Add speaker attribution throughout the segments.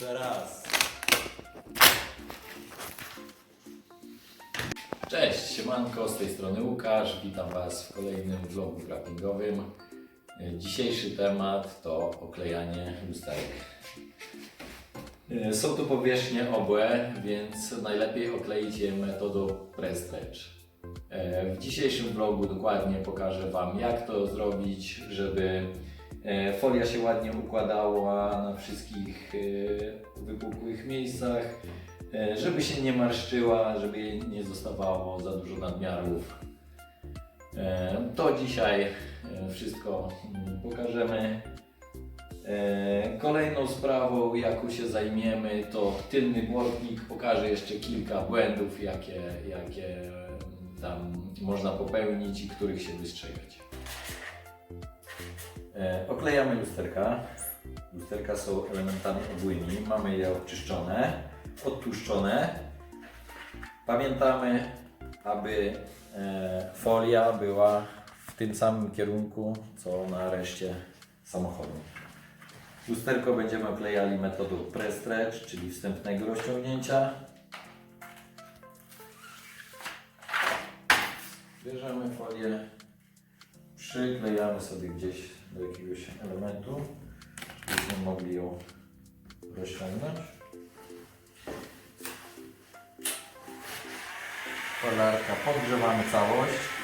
Speaker 1: jeszcze raz. Cześć, siemanko, z tej strony Łukasz. Witam Was w kolejnym vlogu wrappingowym. Dzisiejszy temat to oklejanie lusterek. Są to powierzchnie obłe, więc najlepiej okleić je metodą press stretch. W dzisiejszym vlogu dokładnie pokażę Wam jak to zrobić, żeby folia się ładnie układała na wszystkich e, wypukłych miejscach, e, żeby się nie marszczyła, żeby nie zostawało za dużo nadmiarów. E, To dzisiaj e, wszystko mm, pokażemy. E, Kolejną sprawą, jaką się zajmiemy, to tylny błotnik. Pokażę jeszcze kilka błędów, jakie, jakie mm, tam można popełnić i których się wystrzegać. E, Oklejamy lusterka. Lusterka są elementami obłymi. Mamy je odczyszczone, odtłuszczone. Pamiętamy, aby e, folia była w tym samym kierunku, co na reszcie samochodu. Lusterko będziemy oklejali metodą press stretch, czyli wstępnego rozciągnięcia. Bierzemy folię, przyklejamy sobie gdzieś do jakiegoś elementu, żebyśmy mogli ją rozciągnąć. Kolarka, podgrzewamy całość.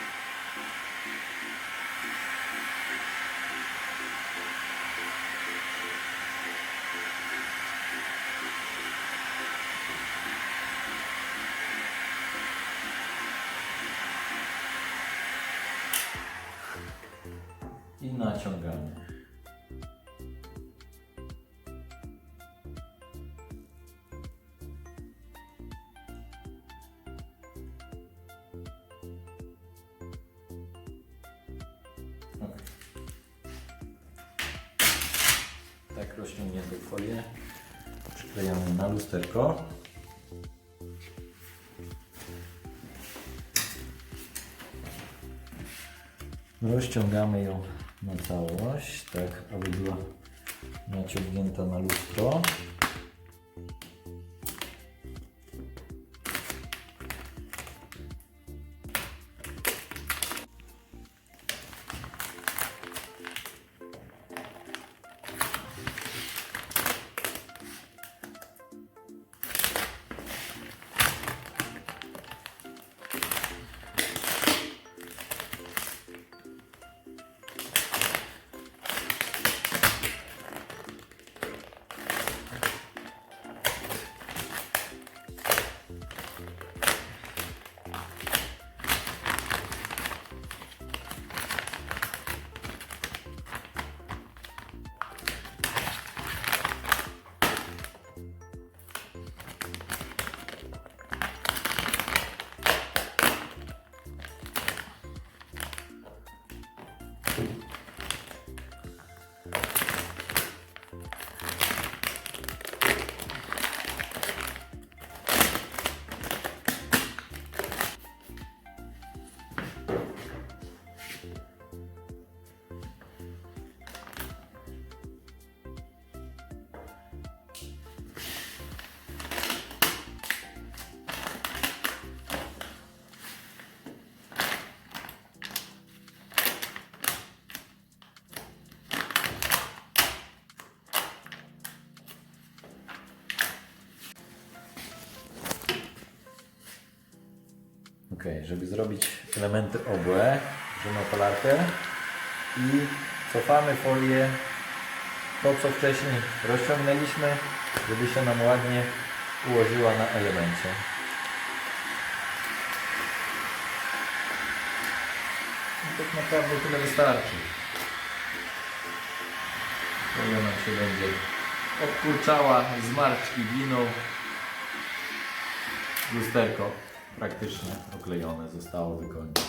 Speaker 1: I naciągamy. Ok. Tak rozciągniętą folię przyklejamy na lusterko. Rozciągamy ją na całość, tak aby była naciągnięta na lustro. Żeby zrobić elementy obłe, bierzemy opalarkę i cofamy folię, to co wcześniej rozciągnęliśmy, żeby się nam ładnie ułożyła na elemencie. I tak naprawdę tyle wystarczy. Folia nam się będzie odkurczała, zmarszczki giną. Lusterko praktycznie oklejone zostało wykończyć.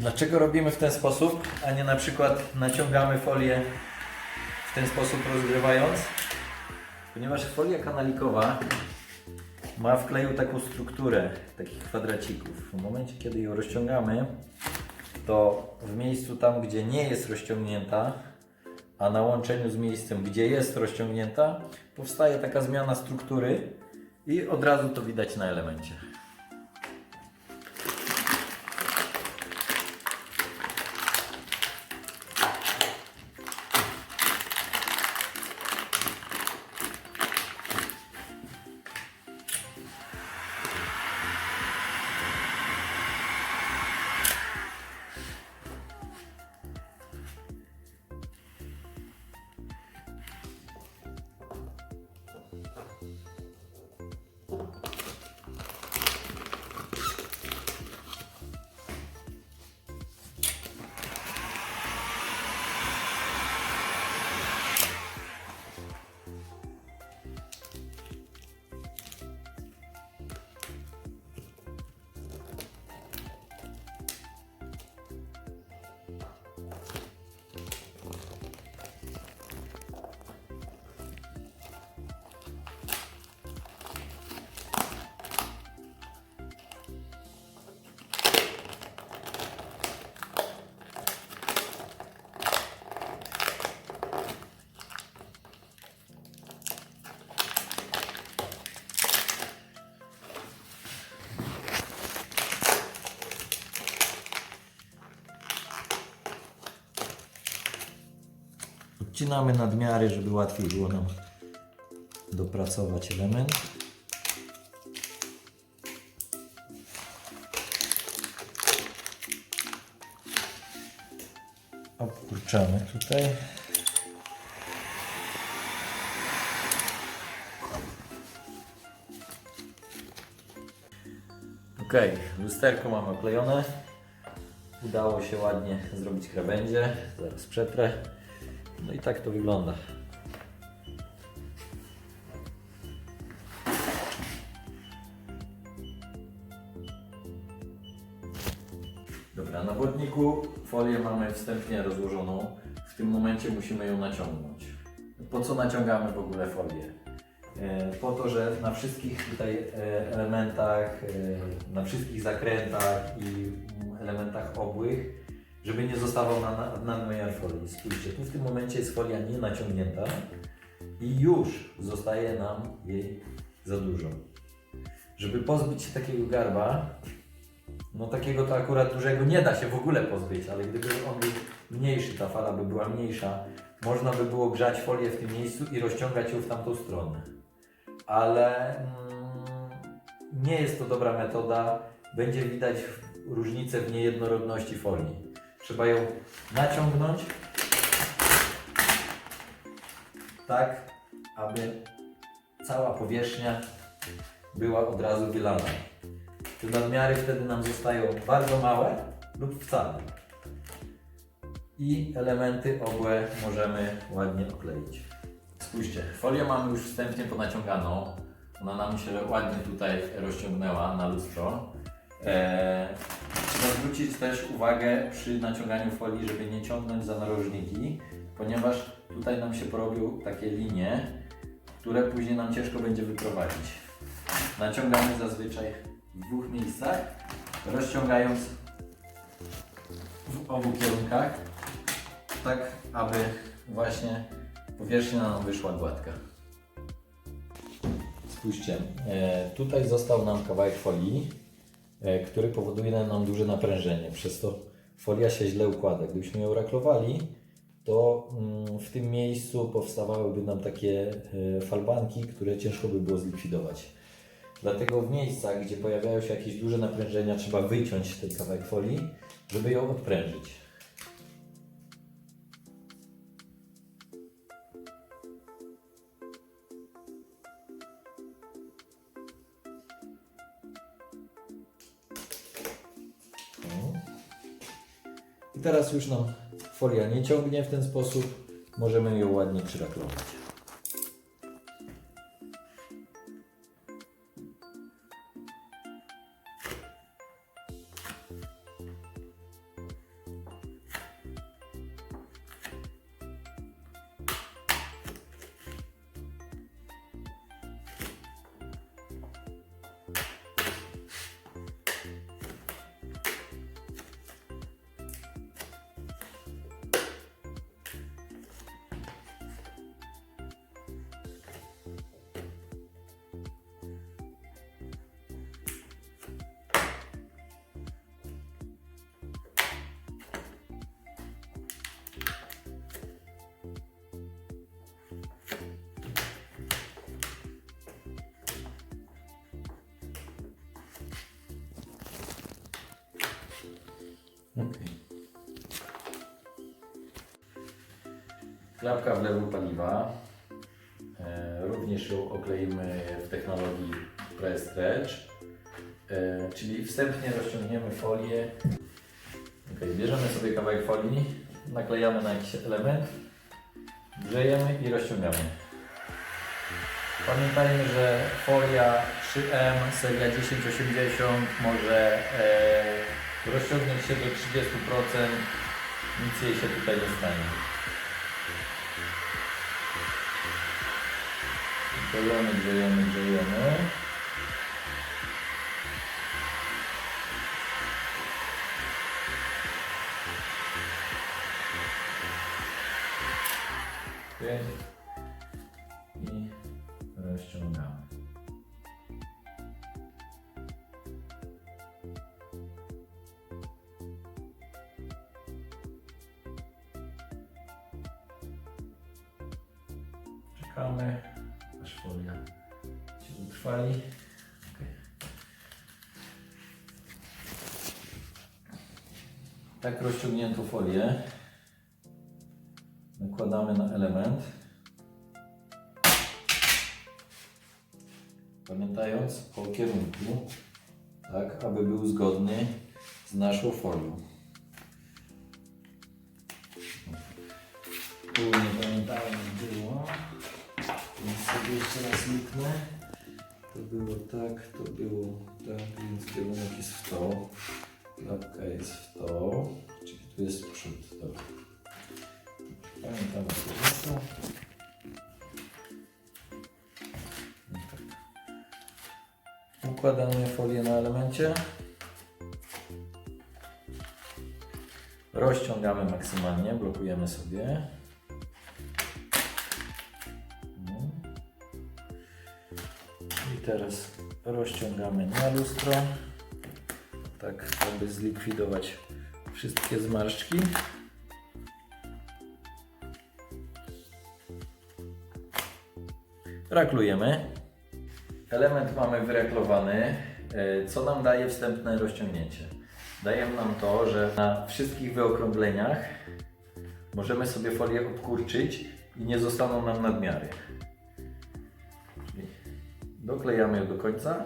Speaker 1: Dlaczego robimy w ten sposób, a nie na przykład naciągamy folię w ten sposób rozgrywając? Ponieważ folia kanalikowa ma w kleju taką strukturę takich kwadracików. W momencie, kiedy ją rozciągamy, to w miejscu tam, gdzie nie jest rozciągnięta, a na łączeniu z miejscem, gdzie jest rozciągnięta, powstaje taka zmiana struktury i od razu to widać na elemencie. Odcinamy nadmiary, żeby łatwiej było nam dopracować element. Obkurczamy tutaj. Ok, lusterko mamy oklejone. Udało się ładnie zrobić krawędzie. Zaraz przetrę. No i tak to wygląda. Dobra, na błotniku folię mamy wstępnie rozłożoną. W tym momencie musimy ją naciągnąć. Po co naciągamy w ogóle folię? E, Po to, że na wszystkich tutaj e, elementach, e, na wszystkich zakrętach i elementach obłych, żeby nie zostawał na, na nadmiar folii. Spójrzcie, tu w tym momencie jest folia nie naciągnięta i już zostaje nam jej za dużo. Żeby pozbyć się takiego garba, no takiego to akurat dużego nie da się w ogóle pozbyć, ale gdyby on był mniejszy, ta fala by była mniejsza, można by było grzać folię w tym miejscu i rozciągać ją w tamtą stronę. Ale mm, nie jest to dobra metoda. Będzie widać różnicę w niejednorodności folii. Trzeba ją naciągnąć tak, aby cała powierzchnia była od razu wylana. Te nadmiary wtedy nam zostają bardzo małe lub wcale. I elementy obłe możemy ładnie okleić. Spójrzcie, folię mamy już wstępnie ponaciąganą. Ona nam się ładnie tutaj rozciągnęła na lustro. Eee, zwrócić też uwagę przy naciąganiu folii, żeby nie ciągnąć za narożniki, ponieważ tutaj nam się porobią takie linie, które później nam ciężko będzie wyprowadzić. Naciągamy zazwyczaj w dwóch miejscach, rozciągając w obu kierunkach, tak aby właśnie powierzchnia nam wyszła gładka. Spójrzcie, e, tutaj został nam kawałek folii, który powoduje nam duże naprężenie. Przez to folia się źle układa. Gdybyśmy ją raklowali, to mm, w tym miejscu powstawałyby nam takie e, falbanki, które ciężko by było zlikwidować. Dlatego w miejscach, gdzie pojawiają się jakieś duże naprężenia, trzeba wyciąć ten kawałek folii, żeby ją odprężyć. I teraz już nam folia nie ciągnie w ten sposób, możemy ją ładnie przyraklować. Klapka wlewu paliwa. E, również ją okleimy w technologii Press Stretch. E, czyli wstępnie rozciągniemy folię. Ok, bierzemy sobie kawałek folii, naklejamy na jakiś element, grzejemy i rozciągamy. Pamiętajmy, że folia 3M seria 1080 może e, rozciągnąć się do 30%, nic jej się tutaj nie stanie. Grzejemy, grzejemy, grzejemy. Okej. Tak rozciągniętą folię nakładamy na element. Pamiętając po kierunku, tak, aby był zgodny z naszą folią. Tu nie pamiętałem było, więc sobie jeszcze raz luknę. To było tak, to było tak, więc kierunek jest w to. Klapka jest w to, czyli tu jest przód. Dobra. Pamiętam o kierunku. I tak. Układamy folię na elemencie. Rozciągamy maksymalnie, blokujemy sobie. Mhm. I teraz rozciągamy na lustro, tak aby zlikwidować wszystkie zmarszczki. Raklujemy. Element mamy wyraklowany, e, co nam daje wstępne rozciągnięcie. Daje nam to, że na wszystkich wyokrągleniach możemy sobie folię obkurczyć i nie zostaną nam nadmiary. Doklejamy ją do końca.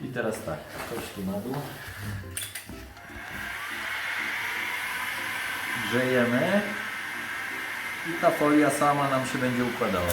Speaker 1: I teraz tak, chodź tu na dół. Grzejemy i ta folia sama nam się będzie układała.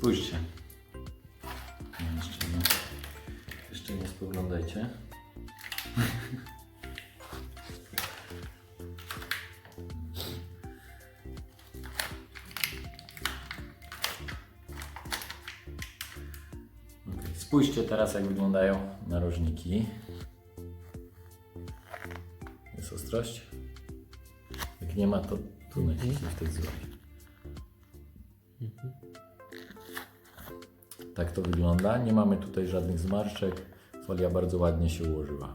Speaker 1: Spójrzcie. Jeszcze nie, jeszcze nie spoglądajcie. Spójrzcie teraz, jak wyglądają narożniki. Jest ostrość? Jak nie ma, to tu naciśnij wtedy złapię. Tak to wygląda. Nie mamy tutaj żadnych zmarszczek. Folia bardzo ładnie się ułożyła.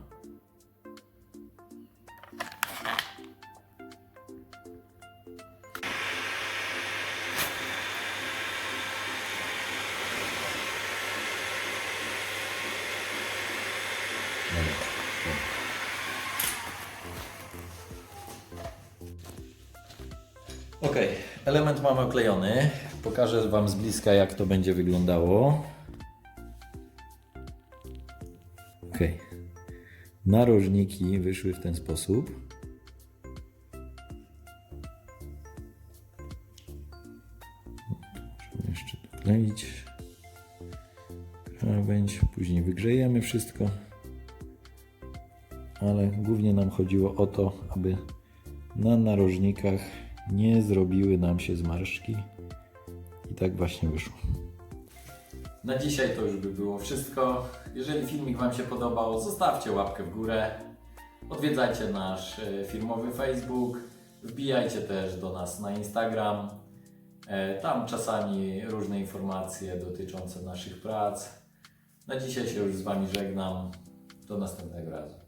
Speaker 1: Ok, element mamy oklejony. Pokażę Wam z bliska, jak to będzie wyglądało. Ok. Narożniki wyszły w ten sposób. Możemy jeszcze dokleić krawędź, później wygrzejemy wszystko. Ale głównie nam chodziło o to, aby na narożnikach nie zrobiły nam się zmarszczki. I tak właśnie wyszło. Na dzisiaj to już by było wszystko. Jeżeli filmik Wam się podobał, zostawcie łapkę w górę. Odwiedzajcie nasz e, firmowy Facebook. Wbijajcie też do nas na Instagram. E, Tam czasami różne informacje dotyczące naszych prac. Na dzisiaj się już z Wami żegnam. Do następnego razu.